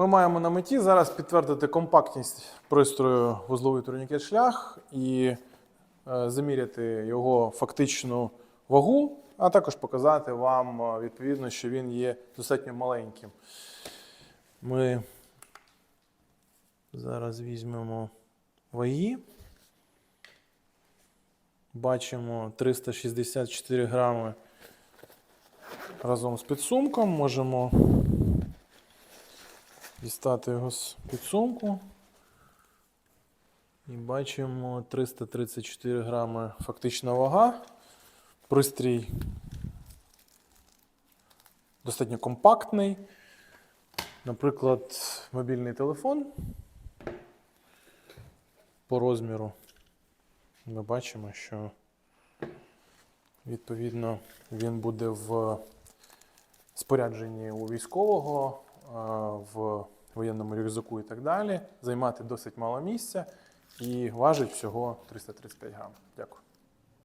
Ми маємо на меті зараз підтвердити компактність пристрою вузловий турнікет шлях і е, заміряти його фактичну вагу, а також показати вам е, відповідно, що він є достатньо маленьким. Ми зараз візьмемо ваги. Бачимо 364 грами разом з підсумком. Можемо дістати його з підсумку. І бачимо 334 грами фактична вага. Пристрій достатньо компактний. Наприклад, мобільний телефон по розміру. Ми бачимо, що відповідно він буде в спорядженні у військового, в воєнному рюкзаку і так далі, займати досить мало місця і важить всього 335 грам. Дякую.